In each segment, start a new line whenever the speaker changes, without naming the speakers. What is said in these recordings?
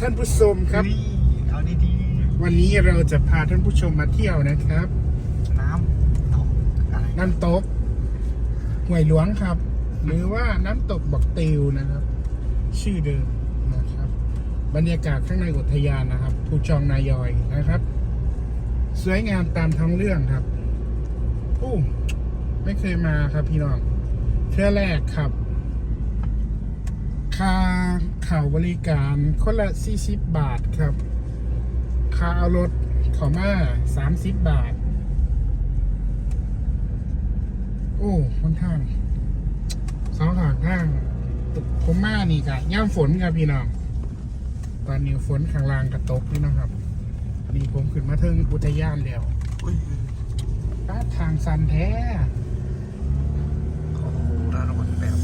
ครับท่านผู้ชมครับ
เฮ้ยเอาดี
วันนี้เราจะพาท่านผู้ชมมาเที่ยวนะครับ
ๆน้ำตกอะไร
น้ำตกห้วยหลวงครับ หรือว่าน้ำตกบอกติวนะครับ ชื่อเดิมนะครับ บรรยากาศข้างในอุทยานนะครับภูจองนายอยนะครับ สวยงามตามท้องเรื่องครับโอ้ไม่เคยมาครับพี่น้องเทื่อแรกครับค่า เข่าบริการคนละ 40 บาทครับ ค่าเอารถเขามา 30 บาท โอ้ค่อนข้างสองขางทางผมมานี่กะย่ำฝนครับพี่น้อง ตอนนี้ฝนข้างล่างกระตกนี่นะครับ นี่ผมขึ้นมาถึงอุทยานแล้ว
อุ้ย
ป้าดทางสันแท้
โอ้โหระรนแบบ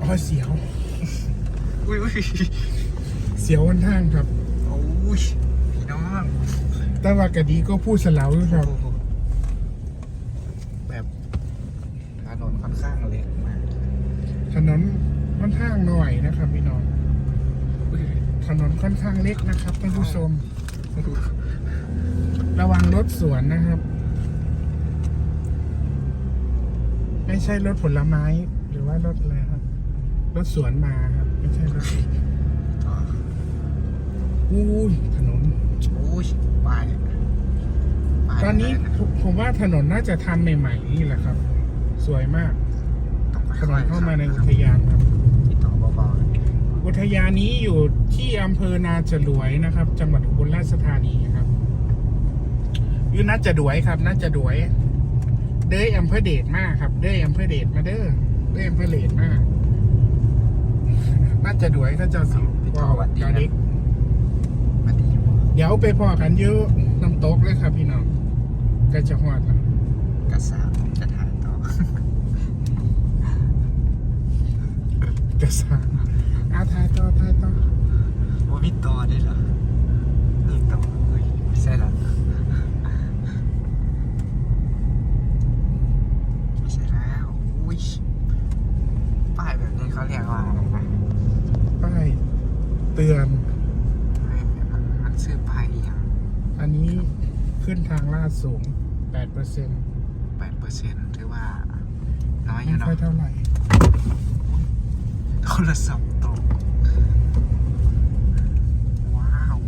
อ๋อเสียว
อุ้ยอุ้ย
เสียววันทางครับ
โอ้ยพี่น้อง
แต่ว่ากะดีก็พูดสลาวอยู่ครับ
โอ้โหแบบถนนค่อนข้างเล็กมาก
ถนนค่อนข้างหน่อยนะครับพี่น้อง
อุ้ย
ถนนค่อนข้างเล็กนะครับท่านผู้ชมระวังรถสวนนะครับ ไม่ใช่รถผลไม้ หรือว่ารถอะไรครับ รถสวนมาครับ ไม่ใช่รถ
ต่อ
อู้ยถนน
โอ้ยป้ายป้าย
ตอนนี้ะ
ไร
ผมผมว่าถนนน่าจะทำใหม่ๆนี่แหละครับ สวยมาก
ต้อง
ถน
ค่อนยๆ
เข้ามาในอุ
ครับ
ทยานครับ
พี่ต่อเบาๆเลย
อุทยานนี้อยู่ที่อำเภอนาจรวยนะครับ จังหวัดอุบลราชธานีครับอยู่นาจรวยครับนาจรวย เด้ยอำเภอเดชมากครับ เด้ยอำเภอเดชมาเด้อเด้ยอำเภอเดชมาก นาจรวยก็เจ้าสิ
พี่ต่อหวัดดี
จอ
นะ
เด็ก
มาดีบ่
เดี๋ยวไปพอกันเยอะน้ำตกเลยครับพี่น้องก็จะหอดแล้ว
กระสาผมจะถ่ายต่อ
กระสานอาทายต่อทายต่อ
ว่ามีต่อได้วยเหรอนี่ต่อเฮ้ยไม่ใช่ละไม่ใช่แล้วอุ้ยป้ายแบบนี้เขาเรียกว่าอะไรนะ
ป้ายเตือน
ไม่มันมันชื่อป้ายอหย่าง
อันนี้ขึ้นทางลาด สูง8%เปอร์เซ็นต์
แปดเปอร์เซ็นต์ถือว่า น้อยอ
ไม่
ยู่
ค่อย
เนาะ
เท่าไหร่
โทรศัพท์ตก ว้าว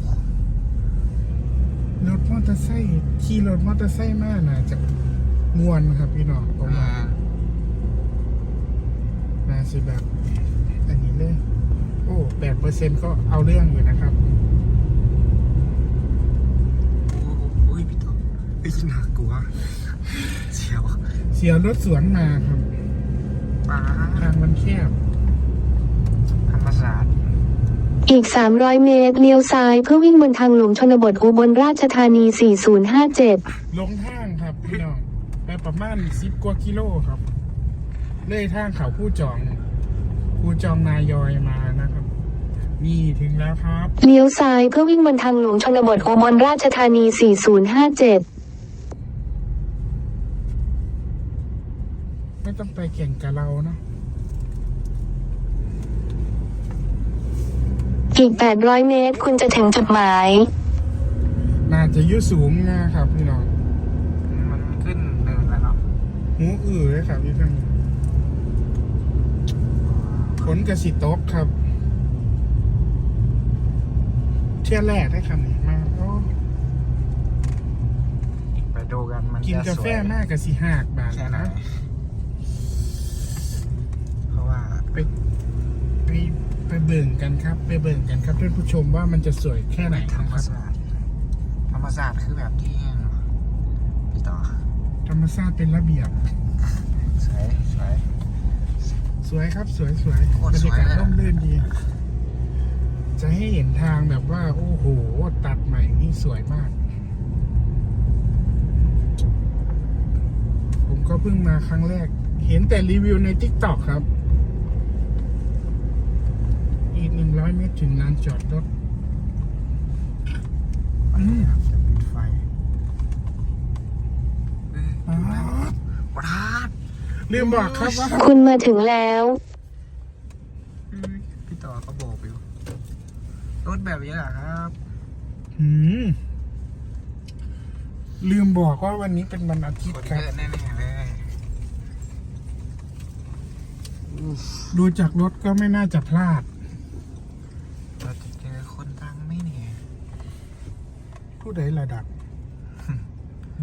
รถมอเตอร์ไซค์ขี่รถมอเตอร์ไซค์มากนะจะมวนครับพี่น้องประมาณน่าสิแบบอันนี้เลย โอ้แปดเปอร์เซ็นก็เอาเรื่องอยู่นะครับ
โอ้โหอุ้ยพี่ ต่อเฮ้ยน่ากลัวเชียว
เสียวรถสวนมาครับ
ป้า
ทางมันแคบ
ธรรมศาสตร์
อีก 300 เมตร เลี้ยวซ้ายเพื่อวิ่งบนทางหลวงชนบทอุบลราชธานี 4057
ลงทางครับพี่น้องไปประมาณสิบกว่ากิโลครับ เลยทางเขาผู้จองผู้จองนายอยมานะครับ นี่ถึงแล้วครับ
เลี้ยวซ้ายเพื่อวิ่งบนทางหลวงชนบทอุบลราชธานี 4057
ไม่ต้องไปแข่งกับเราเนาะ
อีก 800 เมตร คุณจะถึงจุดหมาย
น่าจะอยุ่สูงนะครับพี่น้อง
มันขึ้นเนินแล้วเนาะ
หูอื้อเลยครับพี่ท่านฝนกระสิตกครับ เที่ยวแรกได้คำนี้มาโอ้
ไปดูกันมัน
กิน
จะ
กา
ส
แฟ
วย
มากกับสีหากบาท
แค่ไหน
นะ ไปไปไปเบิ่งกันครับ ไปเบิ่งกันครับท่านผู้ชมว่ามันจะสวยแค่ไหน
ธรร
นะ
ม
ครับ
ศาสตร์ธรรมศาสตร์คือแบบที่เนาะพี่ต่อ
ธรรมชาติเป็นระเบียบ
สวยสวย
สวยครับสวยสวย
โคตร
บรร
สวย
ยากาศ
เลยอะ
ร่มรื่นดี จะให้เห็นทางแบบว่า โอ้โห ตัดใหม่นี่สวยมาก ผมก็เพิ่งมาครั้งแรก เห็นแต่รีวิวใน t ิ k t o k ครับ อีกหนึ่งร้อย เมตรถึงลานจอดรถ
อันนี้ครับจะปิดไฟเออ
อ๋อ
ประทัด
ลืมบอกครับว่า
คุณมาถึงแล้ว
เออพี่ต่อเขาโบกอยู่รถแบบนี้แหละครับ
หืมลืมบอกว่าวันนี้เป็นวันอาทิต
คน
ย์ค
เย
รับ
อะแน่ๆเลย
ดูจากรถก็ไม่น่าจะพลาด
เราจะเจอคนดังไหมเนี่ย
ผู้ ใดระดับ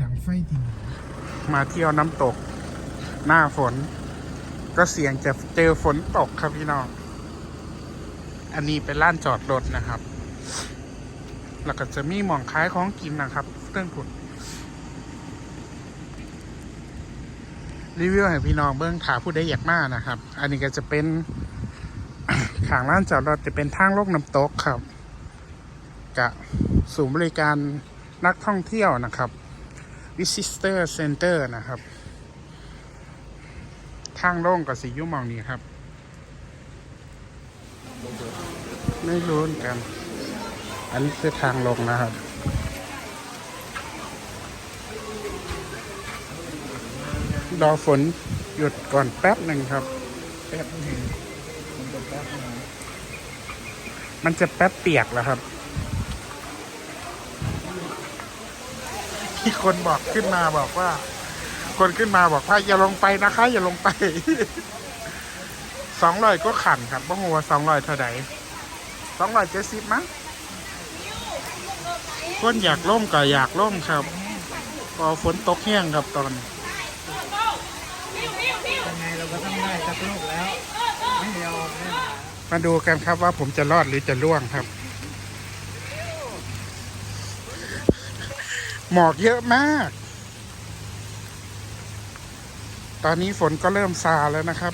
ดังไฟจริงมาเที่ยวน้ำตก หน้าฝน ก็เสี่ยงจะเจอฝนตกครับพี่น้อง อันนี้เป็นร้านจอดรถนะครับ แล้วก็จะมีหมองคล้ายของกินนะครับเรื่องผุดรีวิวให้พี่น้องเบื้องถาผู้ใดอยากมานะครับ อันนี้ก็จะเป็นขางร้านจอดรถจะเป็นทางโลกน้ำตกครับ กะศูนย์บริการนักท่องเที่ยวนะครับ Visitor Center นะครับ ทางโล่งกับสียุ่มองนี้ครับ ไม่รู้เหมือนกัน อันนี้คือทางลงนะครับ รอฝนหยุดก่อนแป๊บหนึ่งครับ
แป๊บนึงผมจะแป๊บนึง
มันจะแป๊บเปียกแล้วครับ ที่คนบอกขึ้นมาบอกว่า คนขึ้นมาบอกว่าอย่าลงไปนะคะ อย่าลงไปสองร้อยก็ขันครับบ้างว่าสองร้อยเท่าไหร่สองร้อยเจ็ดสิบมั้งคนอยากล่มก็อยากล่มครับพอฝนตกแห้งครับตอน
ยังไงเราก็ต้องได้สักลูกแล้ว ไม่เดียวแน่นอน
มาดูกันครับว่าผมจะรอดหรือจะล่วงครับ หมอกเยอะมาก ตอนนี้ฝนก็เริ่มซาแล้วนะครับ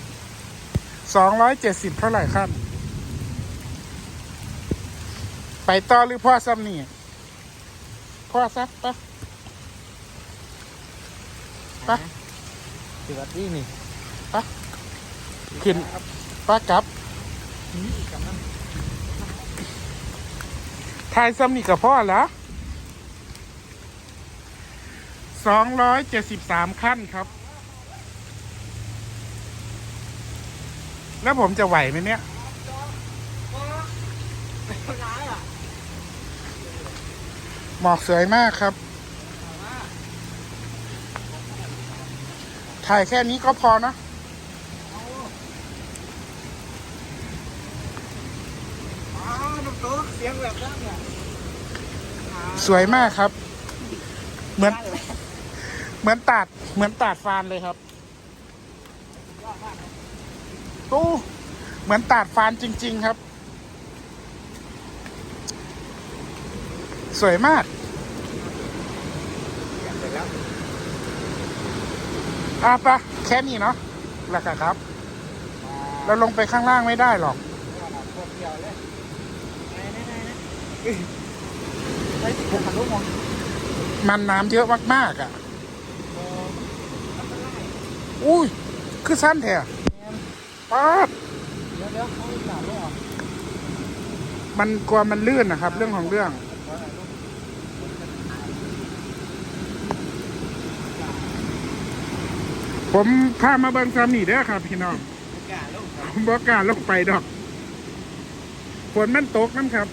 สองร้อยเจ็ดสิบเท่าไหร่ครับ ไปต่อหรือพ่อซ้ำนี่ พ่อซักปะปะ
สวัสดีนี่
ขึ้นปะกลับ
นี่กำลัง
ทายซ้ำนี่กับพ่อแล้วสองร้อ ยเจ็ดสิบสามขั้นครับ แล้วผมจะไหวไหมเนี่ยหมอกสวยมากครับ ถ่ายแค่นี้ก็พอนะ
ส
วยมากครับ เหมือน เหมือนตัดเหมือนตัดฟานเลยครับตู้เหมือนตัดฟานจริง ๆ ครับ สวยมาก
เสร็จแล้ว
อะปะแค่นี้เนาะแล้วกันครับ เราลงไปข้างล่างไม่ได้หรอก
พวกเดียวเลยไหนไหนไหนไหนเฮ้ยผมทะลุมอง
มันน้ำเยอะมาก ๆ อะ อุ้ย คือสั้นแท้ป๊าด
เดี๋ยวเดี๋ยวเขาหนาลูกอะ
มันกลัวมันลื่นนะครับ เรื่องของเรื่อง ผมพามาเบิ่งซ้ำนี่เด้อครับ พี่น้องผมบอกกล้ารลงไปดอกฝนมันตกน้ำครับ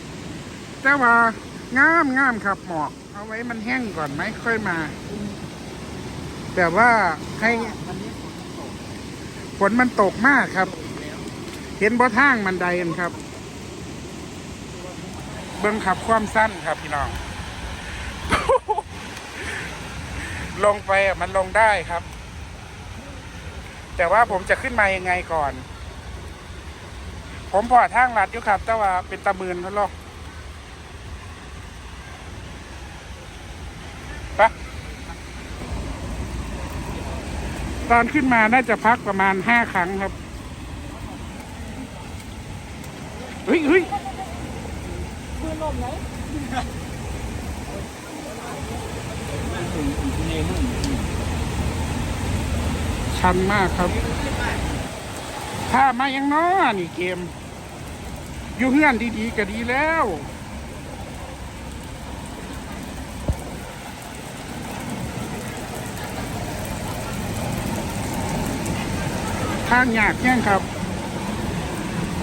แต่ว่างามงามครับหมอก เอาไว้มันแห้งก่อนไหมค่อยมา แต่ว่าให้
วัน นี้
ฝนมันตกมากครับ เห็นบ่ทางมันไดกันครับ เบิ่งขับความสั้นครับพี่น้อง ลงไปอะมันลงได้ครับ แต่ว่าผมจะขึ้นมายังไงก่อน ผมพอทางลัดอยู่ครับ แต่ว่าเป็นตะมืนเขาลอก ตอนขึ้นมาน่าจะพักประมาณห้าครั้งครับ เฮ้ยเฮ้ยชันมากครับ ถ้ามายังน้อนี่เกม อยู่เพื่อนดีๆก็ดีแล้ว ทางยากแย่งครับ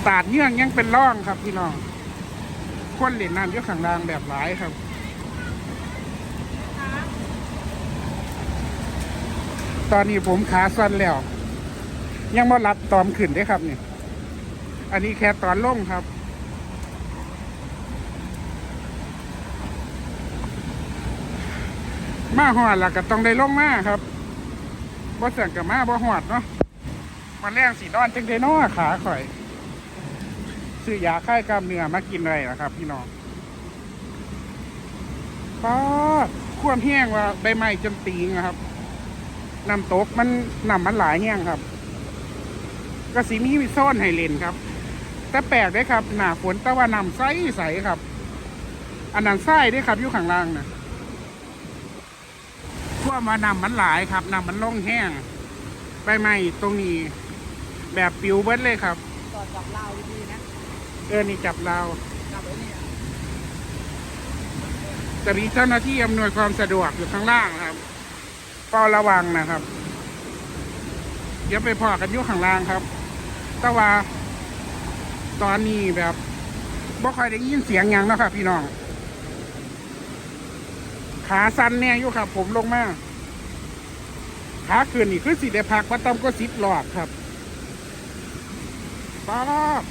ตาดเยื่องยังเป็นร่องครับพี่น้องคนเล่นน้ำยู่ข้างล่างแบบหลายครับตอนนี้ผมขาสั้นแล้ว ยังม่รับตอมขึ้นได้ครับนี่อันนี้แค่ตอนลงครับ มาหอดแล้วก็ต้องได้ลงมาครับบ่เสียงกับมาบ่หอดเนาะ มาแรงสีนอนจังได้เนอขาข่อยซื้อยาคลายกล้ามเนื้อมากินเลยนะครับ พี่น้องก็ควมแห้งว่าใบไม้จนตีงนะครับน้ำตกมันน้ำมันหลายแห้งครับก็สีมีโซนให้เลนครับ แต่แปลกเด้ครับ หนาฝนต่ว่าน้ำใสใสครับ อันนั้นใสเด้ครับอยู่ข้างล่างนะทั่วมาน้ำมันหลายครับน้ำมันลงแห้งใบไม้ตรงนี้ แบบปิวเบิดเลยครับ
ก่อนกับเราดีๆนะ
เออนี่จับเราว
กับไอ้เนี่ย
จะมีเจ้าหน้าที่อำนวยความสะดวกอยู่ข้างล่างครับเฝ้าระวังนะครับเดี๋ยวไปพอกันอยู่ข้างล่างครับ แต่ว่า ตอนนี้แบบบ่ค่อยได้ยินเสียงหยังเนาะครับพี่น้อง ขาสั้นแน่อยู่ครับ ผมลงมาขาขึ้นนี่คือสิได้พักว่าต้อมก็สิบหลอดครับ ป๊าบ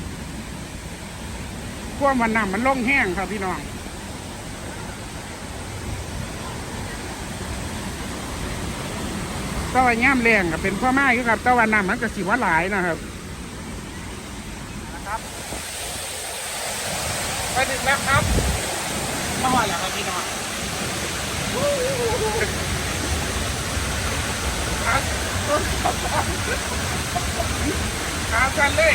พวกมันน้ำมันลงแห้งครับพี่น้องตะวันย่ามแรงกับเป็นพ่อไม้อยู่ครับตะวันน้ำมันก็สิว่าหลายนะครับนะครับไปถึงแล้วครับมาหอดแล้วครับพี่น้องขาขาสั่นเลย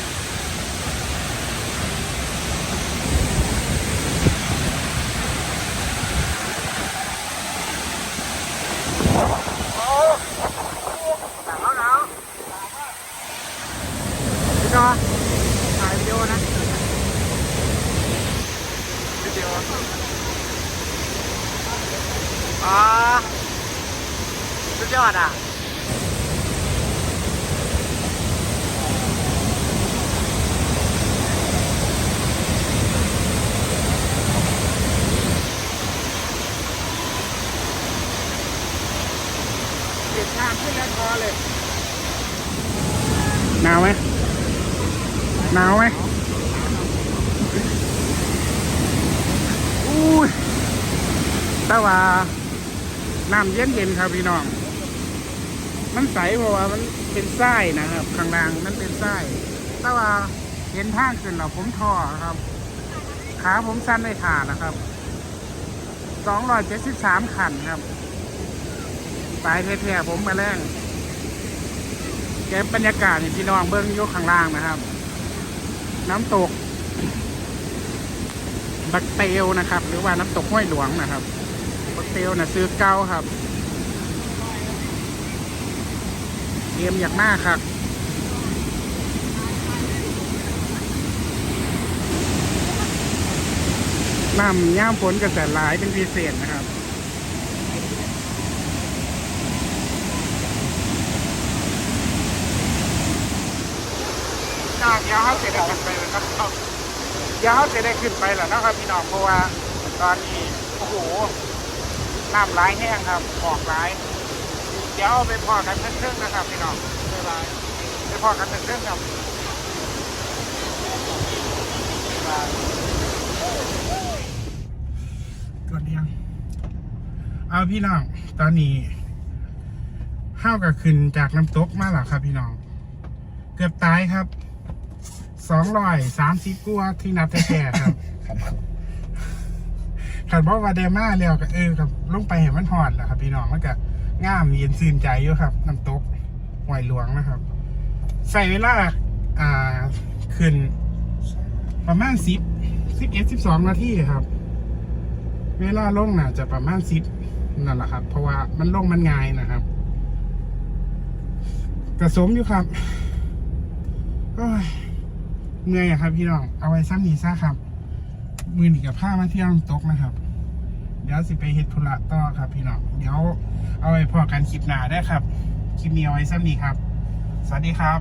เก็บน้ำขึ้นแล้วคอเลย หนาวไหมหนาวไหมอุ้ยแต่ว่าน้ำเย็นเย็นๆครับพี่น้อง มันใสเพราะว่ามันเป็นไส้นะครับ ข้างล่างมันเป็นไส้แต่ว่าเห็นทางขึ้นเราผมท่อครับ ขาผมสั้นในขานะครับ สองร้อยเจ็ดสิบสามขันครับ ปลายแท้ๆผมมาแรงแก็บบรรยากาศนี่พี่น้องเบิ้องยกข้างล่างนะครับ น้ำตก บักเตลนะครับ หรือว่าน้ำตกห้วยหลวงนะครับบักเตลนะซื้อเก้าครับเกมอยากมากครับน้ำย่ามฝนกระแสหลายเป็นพิเศษนะครับ จ้าเดี๋ยวเขาเสร็จได้ขึ้นไปแล้วครับเดี๋ยวเขาเสร็จได้ขึ้นไปแล้วนะครับพี่น้องเพราะว่าตอนนี้โอ้โหน้ำร้ายแห้งครับออกร้ายเดี๋ยวเอาไปพอกันเพิ่งๆนะครับพี่น้องบ๊ายบายไปพอกันเพิ่งๆครับบ๊ายบายกดยังเอาพี่น้องตอนนี้ห้าวกับขึ้นจากน้ำตกมาแล้วครับพี่น้อง เกือบตายครับ สองร้อยสามสิบกัวาที่นับแท้ๆครับขันบอกว่าเดมาแล้วก็เออกับลงไปเห็นมันหอดแหละครับ พี่น้องมันก็ง่ามเย็นซื่นใจอยู่ครับน้ำตกห้วยหลวงนะครับ ใส่เวลาอ่าขึ้น ประมาณสิบสิบเอ็ดสิบสองนาทีครับ เวลาลงน่ะ จะประมาณสิบนั่นแหละครับ เพราะว่ามันลงมันง่ายนะครับกระสมอยู่ครับโอ้ย เหนื่อยครับพี่น้องเอาไว้ซ้ำนี่ซะครับ มือหนีกับผ้ามาเที่ยวน้ำตกนะครับ เดี๋ยวสิไปเฮ็ดธุระต่อครับ พี่น้องเดี๋ยวเอาไว้พอกันคลิปหน้าได้ครับคลิปนี้เอาไว้ซ้ำนี่ครับ สวัสดีครับ